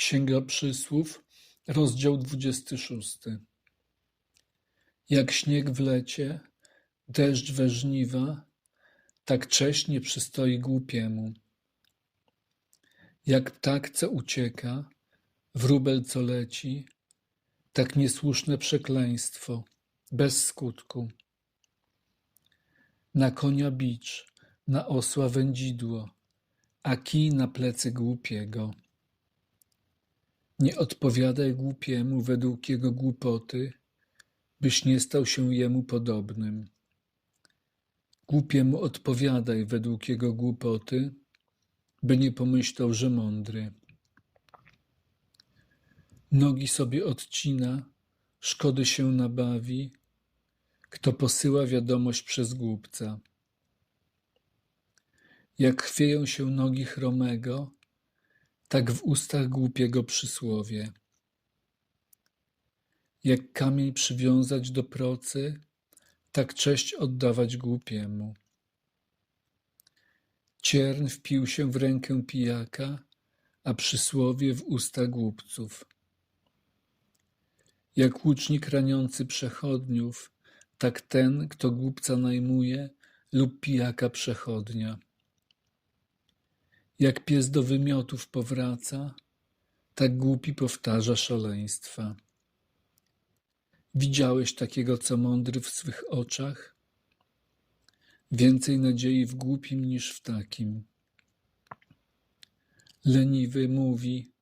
Księga Przysłów, rozdział dwudziesty szósty. Jak śnieg w lecie, deszcz we żniwa, tak cześć nie przystoi głupiemu. Jak ptak, co ucieka, wróbel, co leci, tak niesłuszne przekleństwo, bez skutku. Na konia bicz, na osła wędzidło, a kij na plecy głupiego. Nie odpowiadaj głupiemu według jego głupoty, byś nie stał się jemu podobnym. Głupiemu odpowiadaj według jego głupoty, by nie pomyślał, że mądry. Nogi sobie odcina, szkody się nabawi, kto posyła wiadomość przez głupca. Jak chwieją się nogi chromego, tak w ustach głupiego przysłowie. Jak kamień przywiązać do procy, tak cześć oddawać głupiemu. Ciern wpił się w rękę pijaka, a przysłowie w usta głupców. Jak łucznik raniący przechodniów, tak ten, kto głupca najmuje lub pijaka przechodnia. Jak pies do wymiotów powraca, tak głupi powtarza szaleństwa. Widziałeś takiego, co mądry w swych oczach? Więcej nadziei w głupim niż w takim. Leniwy mówi,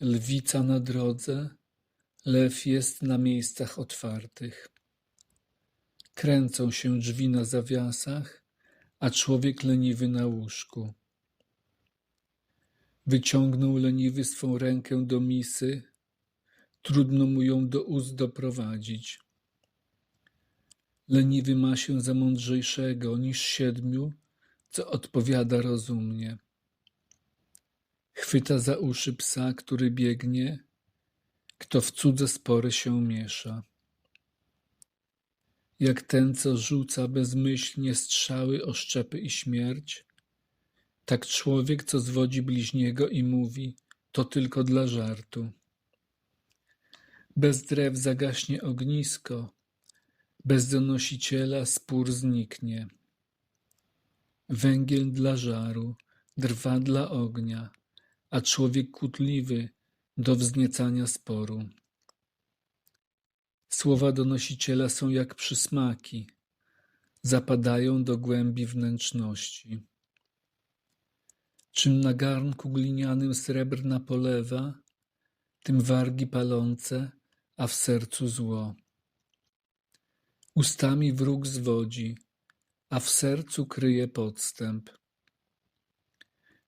lwica na drodze, lew jest na miejscach otwartych. Kręcą się drzwi na zawiasach, a człowiek leniwy na łóżku. Wyciągnął leniwy swą rękę do misy, trudno mu ją do ust doprowadzić. Leniwy ma się za mądrzejszego niż siedmiu, co odpowiada rozumnie. Chwyta za uszy psa, który biegnie, kto w cudze spory się miesza. Jak ten, co rzuca bezmyślnie strzały o szczepy i śmierć, tak człowiek, co zwodzi bliźniego i mówi, to tylko dla żartu. Bez drew zagaśnie ognisko, bez donosiciela spór zniknie. Węgiel dla żaru, drwa dla ognia, a człowiek kłótliwy do wzniecania sporu. Słowa donosiciela są jak przysmaki, zapadają do głębi wnętrzności. Czym na garnku glinianym srebrna polewa, tym wargi palące, a w sercu zło. Ustami wróg zwodzi, a w sercu kryje podstęp.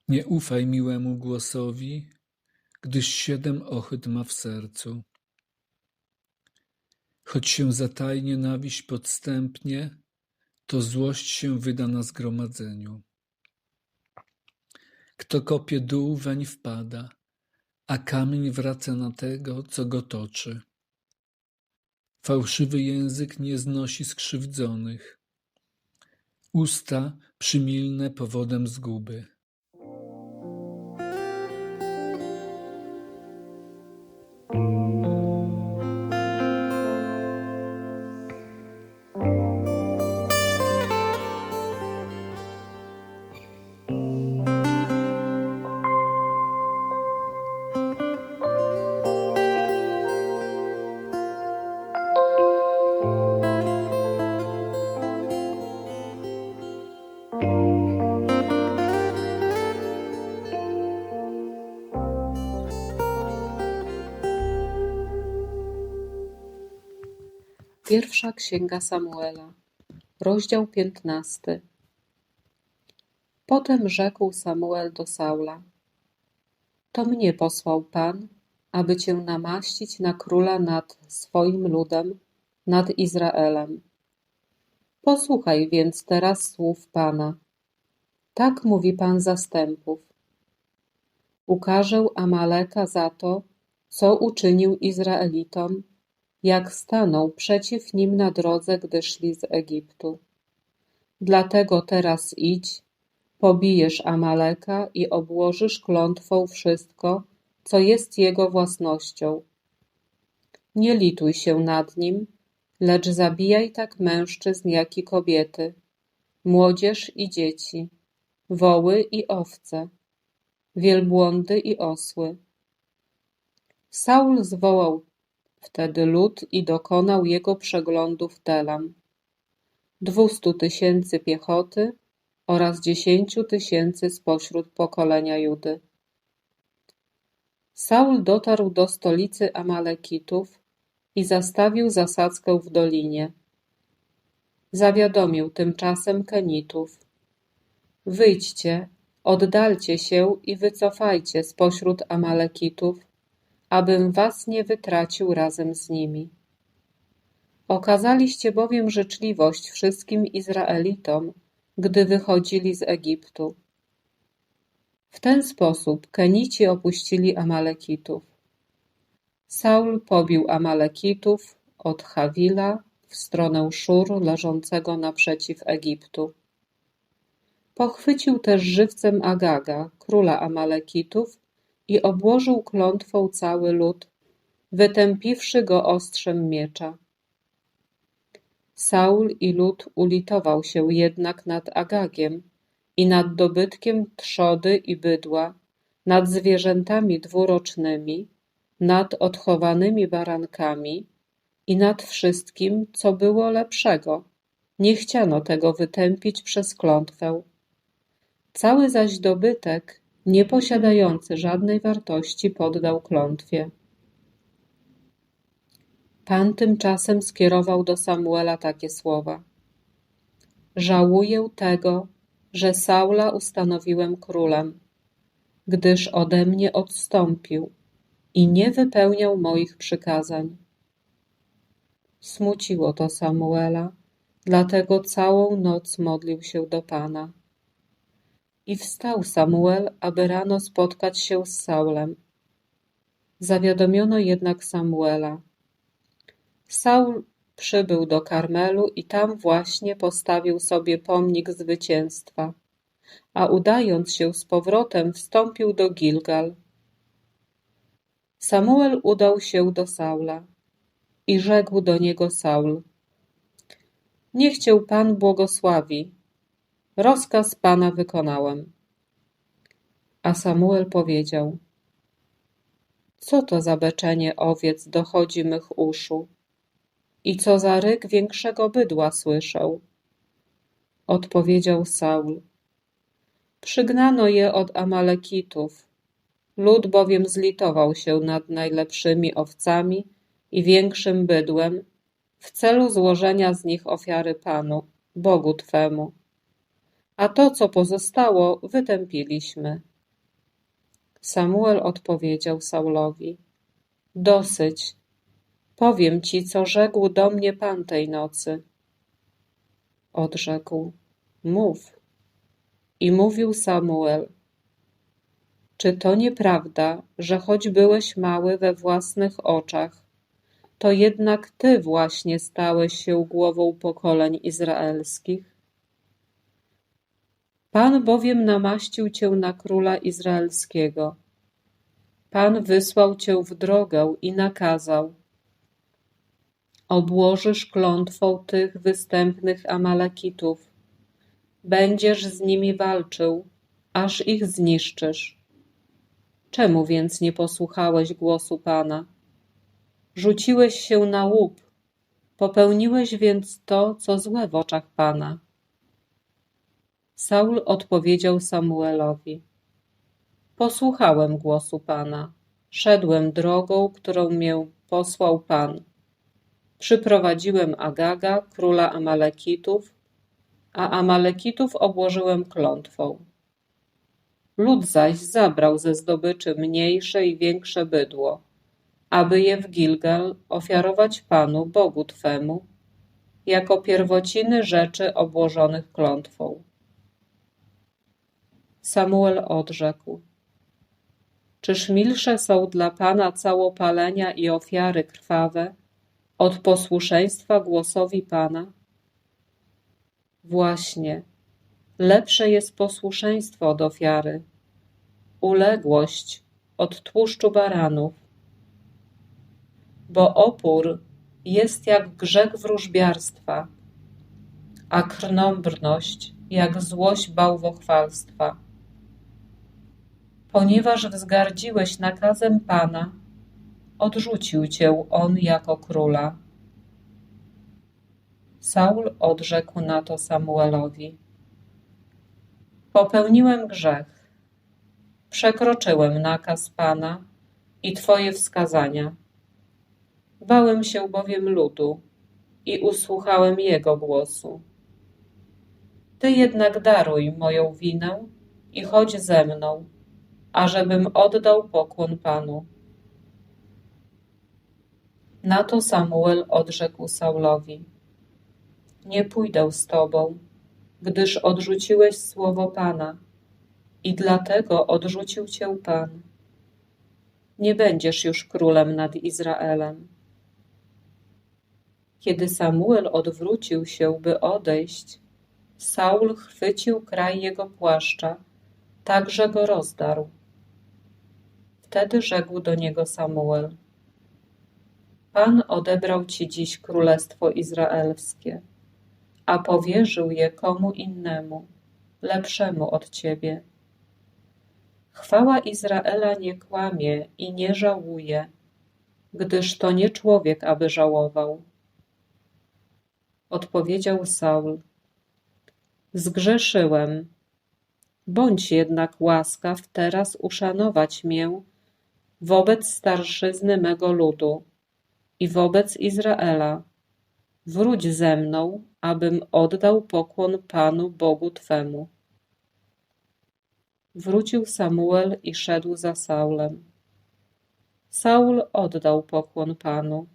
Nie ufaj miłemu głosowi, gdyż siedem ochyt ma w sercu. Choć się zataj nienawiść podstępnie, to złość się wyda na zgromadzeniu. Kto kopie dół, weń wpada, a kamień wraca na tego, co go toczy. Fałszywy język nie znosi skrzywdzonych, usta przymilne powodem zguby. Pierwsza księga Samuela, rozdział piętnasty. Potem rzekł Samuel do Saula: To mnie posłał Pan, aby cię namaścić na króla nad swoim ludem, nad Izraelem. Posłuchaj więc teraz słów Pana. Tak mówi Pan zastępów. Ukażę Amaleka za to, co uczynił Izraelitom jak stanął przeciw nim na drodze, gdy szli z Egiptu. Dlatego teraz idź, pobijesz Amaleka i obłożysz klątwą wszystko, co jest jego własnością. Nie lituj się nad nim, lecz zabijaj tak mężczyzn, jak i kobiety, młodzież i dzieci, woły i owce, wielbłądy i osły. Saul zwołał wtedy lud i dokonał jego przeglądu w Telam. Dwustu tysięcy piechoty oraz dziesięciu tysięcy spośród pokolenia Judy. Saul dotarł do stolicy Amalekitów i zastawił zasadzkę w dolinie. Zawiadomił tymczasem Kenitów. Wyjdźcie, oddalcie się i wycofajcie spośród Amalekitów, abym was nie wytracił razem z nimi. Okazaliście bowiem życzliwość wszystkim Izraelitom, gdy wychodzili z Egiptu. W ten sposób Kenici opuścili Amalekitów. Saul pobił Amalekitów od Hawila w stronę Szur leżącego naprzeciw Egiptu. Pochwycił też żywcem Agaga, króla Amalekitów, i obłożył klątwą cały lud, wytępiwszy go ostrzem miecza. Saul i lud ulitował się jednak nad Agagiem i nad dobytkiem trzody i bydła, nad zwierzętami dwurocznymi, nad odchowanymi barankami i nad wszystkim, co było lepszego. Nie chciano tego wytępić przez klątwę. Cały zaś dobytek, nie posiadający żadnej wartości, poddał klątwie. Pan tymczasem skierował do Samuela takie słowa: Żałuję tego, że Saula ustanowiłem królem, gdyż ode mnie odstąpił i nie wypełniał moich przykazań. Smuciło to Samuela, dlatego całą noc modlił się do Pana. I wstał Samuel, aby rano spotkać się z Saulem. Zawiadomiono jednak Samuela. Saul przybył do Karmelu i tam właśnie postawił sobie pomnik zwycięstwa, a udając się z powrotem wstąpił do Gilgal. Samuel udał się do Saula i rzekł do niego Saul: Niech cię Pan błogosławi. Rozkaz Pana wykonałem. A Samuel powiedział: Co to za beczenie owiec dochodzi mych uszu? I co za ryk większego bydła słyszał? Odpowiedział Saul. Przygnano je od Amalekitów. Lud bowiem zlitował się nad najlepszymi owcami i większym bydłem w celu złożenia z nich ofiary Panu, Bogu Twemu. A to, co pozostało, wytępiliśmy. Samuel odpowiedział Saulowi: Dosyć, Powiem ci, co rzekł do mnie Pan tej nocy. Odrzekł: Mów. I mówił Samuel: Czy to nieprawda, że choć byłeś mały we własnych oczach, to jednak ty właśnie stałeś się głową pokoleń izraelskich? Pan bowiem namaścił cię na króla izraelskiego. Pan wysłał cię w drogę i nakazał: obłożysz klątwą tych występnych Amalekitów. Będziesz z nimi walczył, aż ich zniszczysz. Czemu więc nie posłuchałeś głosu Pana? Rzuciłeś się na łup, popełniłeś więc to, co złe w oczach Pana. Saul odpowiedział Samuelowi: Posłuchałem głosu Pana, szedłem drogą, którą mię posłał Pan Przyprowadziłem Agaga, króla Amalekitów, a Amalekitów obłożyłem klątwą. Lud zaś zabrał ze zdobyczy mniejsze i większe bydło, aby je w Gilgal ofiarować Panu, Bogu Twemu, jako pierwociny rzeczy obłożonych klątwą. Samuel odrzekł: Czyż milsze są dla Pana całopalenia i ofiary krwawe, od posłuszeństwa głosowi Pana? Właśnie, lepsze jest posłuszeństwo od ofiary, uległość od tłuszczu baranów. Bo opór jest jak grzech wróżbiarstwa, a krnąbrność jak złość bałwochwalstwa. Ponieważ wzgardziłeś nakazem Pana, odrzucił cię on jako króla. Saul odrzekł na to Samuelowi: Popełniłem grzech, przekroczyłem nakaz Pana i Twoje wskazania. Bałem się bowiem ludu i usłuchałem jego głosu. Ty jednak daruj moją winę i chodź ze mną, ażebym oddał pokłon Panu. Na to Samuel odrzekł Saulowi: Nie pójdę z tobą, gdyż odrzuciłeś słowo Pana i dlatego odrzucił cię Pan. Nie będziesz już królem nad Izraelem. Kiedy Samuel odwrócił się, by odejść, Saul chwycił kraj jego płaszcza, tak że go rozdarł. Wtedy rzekł do niego Samuel: Pan odebrał ci dziś królestwo izraelskie, a powierzył je komu innemu, lepszemu od ciebie. Chwała Izraela nie kłamie i nie żałuje, gdyż to nie człowiek, aby żałował. Odpowiedział Saul: Zgrzeszyłem. Bądź jednak łaskaw teraz uszanować mię wobec starszyzny mego ludu i wobec Izraela. Wróć ze mną, abym oddał pokłon Panu Bogu Twemu. Wrócił Samuel i szedł za Saulem. Saul oddał pokłon Panu.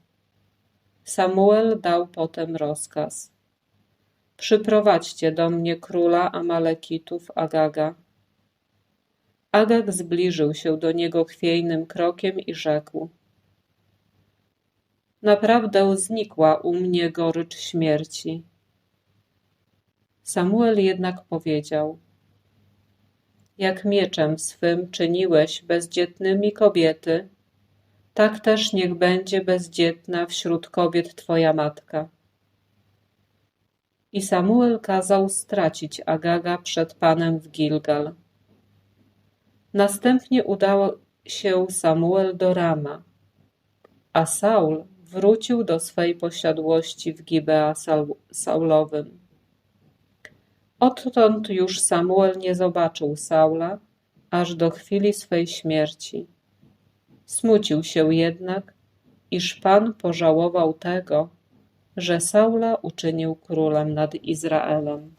Samuel dał potem rozkaz. Przyprowadźcie do mnie króla Amalekitów Agaga. Agag zbliżył się do niego chwiejnym krokiem i rzekł: Naprawdę znikła u mnie gorycz śmierci. Samuel jednak powiedział: Jak mieczem swym czyniłeś bezdzietnymi kobiety, tak też niech będzie bezdzietna wśród kobiet twoja matka. I Samuel kazał stracić Agaga przed Panem w Gilgal. Następnie udał się Samuel do Rama, a Saul wrócił do swej posiadłości w Gibea Saulowym. Odtąd już Samuel nie zobaczył Saula, aż do chwili swej śmierci. Smucił się jednak, iż Pan pożałował tego, że Saula uczynił królem nad Izraelem.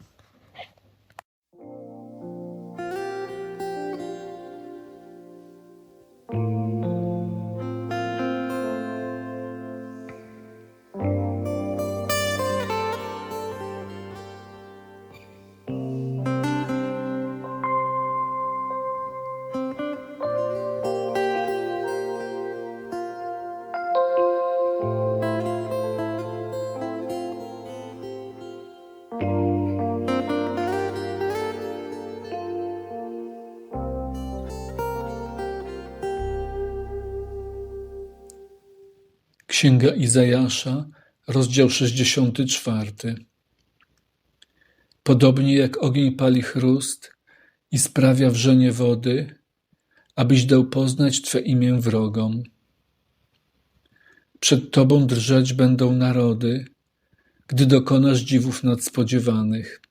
Księga Izajasza, rozdział 64. Podobnie jak ogień pali chrust i sprawia wrzenie wody, abyś dał poznać Twe imię wrogom. Przed Tobą drżeć będą narody, gdy dokonasz dziwów nadspodziewanych.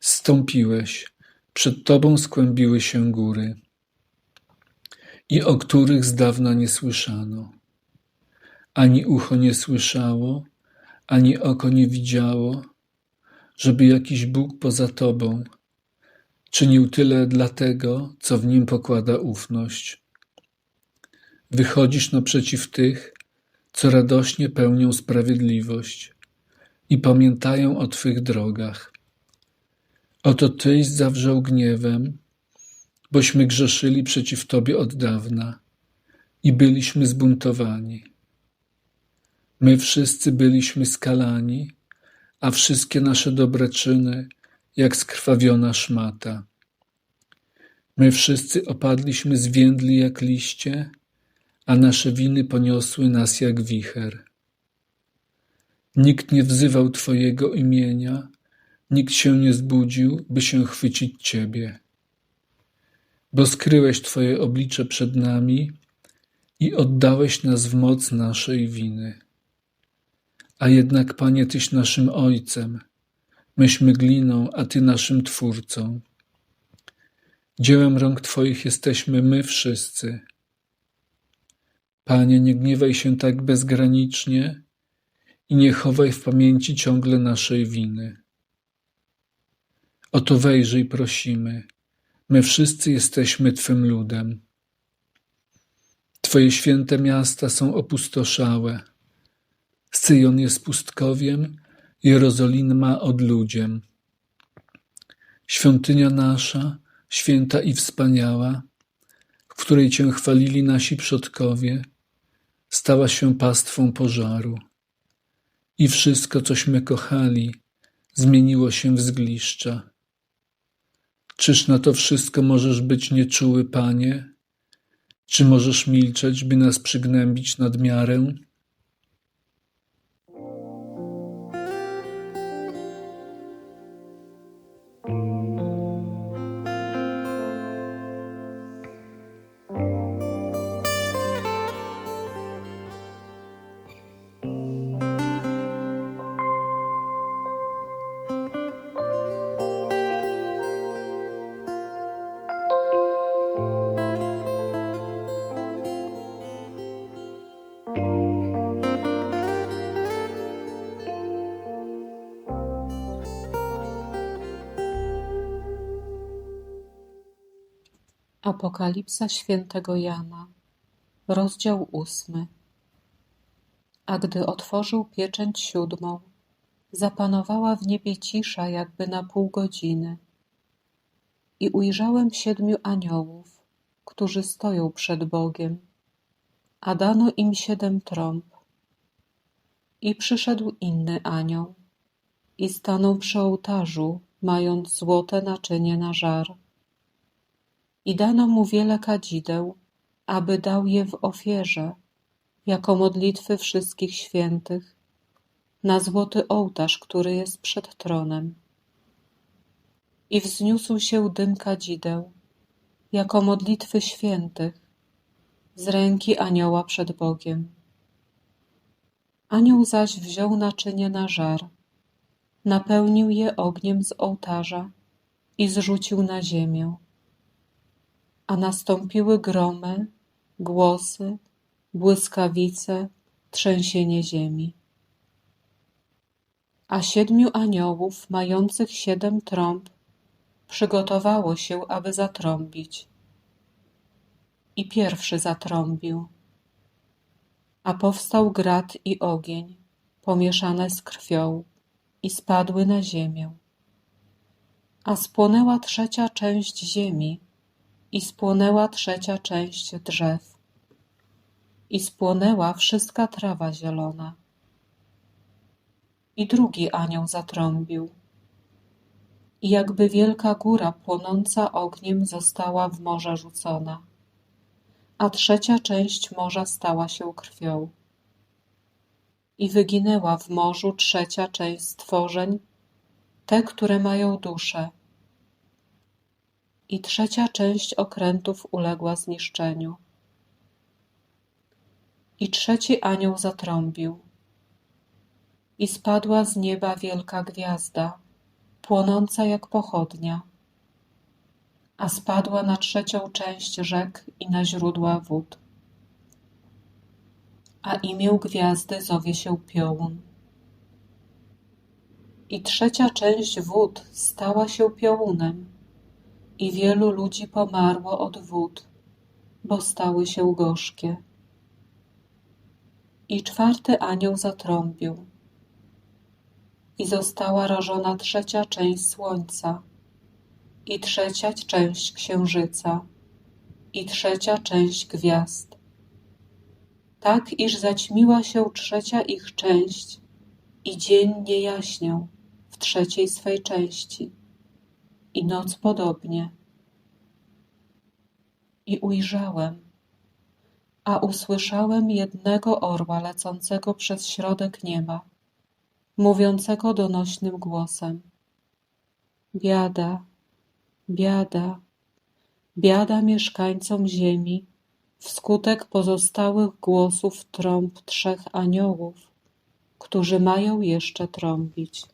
Stąpiłeś, przed Tobą skłębiły się góry, i o których z dawna nie słyszano ani ucho nie słyszało, ani oko nie widziało, żeby jakiś Bóg poza Tobą czynił tyle dla tego, co w nim pokłada ufność. Wychodzisz naprzeciw tych, co radośnie pełnią sprawiedliwość i pamiętają o Twych drogach. Oto Tyś zawrzał gniewem, bośmy grzeszyli przeciw Tobie od dawna i byliśmy zbuntowani. My wszyscy byliśmy skalani, a wszystkie nasze dobre czyny jak skrwawiona szmata. My wszyscy opadliśmy zwiędli jak liście, a nasze winy poniosły nas jak wicher. Nikt nie wzywał Twojego imienia, nikt się nie zbudził, by się chwycić Ciebie. Bo skryłeś Twoje oblicze przed nami i oddałeś nas w moc naszej winy. A jednak, Panie, Tyś naszym Ojcem, myśmy gliną, a Ty naszym Twórcą. Dziełem rąk Twoich jesteśmy my wszyscy. Panie, nie gniewaj się tak bezgranicznie i nie chowaj w pamięci ciągle naszej winy. Oto wejrzyj, prosimy. My wszyscy jesteśmy Twym ludem. Twoje święte miasta są opustoszałe. Syjon jest pustkowiem, Jerozolima odludziem. Świątynia nasza, święta i wspaniała, w której Cię chwalili nasi przodkowie, stała się pastwą pożaru. I wszystko, cośmy kochali, zmieniło się w zgliszcza. Czyż na to wszystko możesz być nieczuły, Panie? Czy możesz milczeć, by nas przygnębić nad miarę? Apokalipsa świętego Jana, rozdział ósmy. A gdy otworzył pieczęć siódmą, zapanowała w niebie cisza jakby na pół godziny. I ujrzałem siedmiu aniołów, którzy stoją przed Bogiem, a dano im siedem trąb. I przyszedł inny anioł i stanął przy ołtarzu, mając złote naczynie na żar i dano mu wiele kadzideł, aby dał je w ofierze, jako modlitwy wszystkich świętych, na złoty ołtarz, który jest przed tronem. I wzniósł się dym kadzideł, jako modlitwy świętych, z ręki anioła przed Bogiem. Anioł zaś wziął naczynie na żar, napełnił je ogniem z ołtarza i zrzucił na ziemię a nastąpiły gromy, głosy, błyskawice, trzęsienie ziemi. A siedmiu aniołów, mających siedem trąb, przygotowało się, aby zatrąbić. I pierwszy zatrąbił. A powstał grat i ogień, pomieszane z krwią, i spadły na ziemię. A spłonęła trzecia część ziemi, i spłonęła trzecia część drzew. I spłonęła wszystka trawa zielona. I drugi anioł zatrąbił. I jakby wielka góra płonąca ogniem została w morze rzucona, a trzecia część morza stała się krwią. I wyginęła w morzu trzecia część stworzeń, te, które mają duszę, i trzecia część okrętów uległa zniszczeniu. I trzeci anioł zatrąbił. I spadła z nieba wielka gwiazda, płonąca jak pochodnia, a spadła na trzecią część rzek i na źródła wód. A imię gwiazdy zowie się Piołun. I trzecia część wód stała się piołunem i wielu ludzi pomarło od wód, bo stały się gorzkie. I czwarty anioł zatrąbił. I została rażona trzecia część słońca, i trzecia część księżyca, i trzecia część gwiazd. Tak, iż zaćmiła się trzecia ich część, i dzień nie jaśniał w trzeciej swej części i noc podobnie. i ujrzałem, a usłyszałem jednego orła lecącego przez środek nieba, mówiącego donośnym głosem: Biada, biada, biada mieszkańcom ziemi wskutek pozostałych głosów trąb trzech aniołów, którzy mają jeszcze trąbić.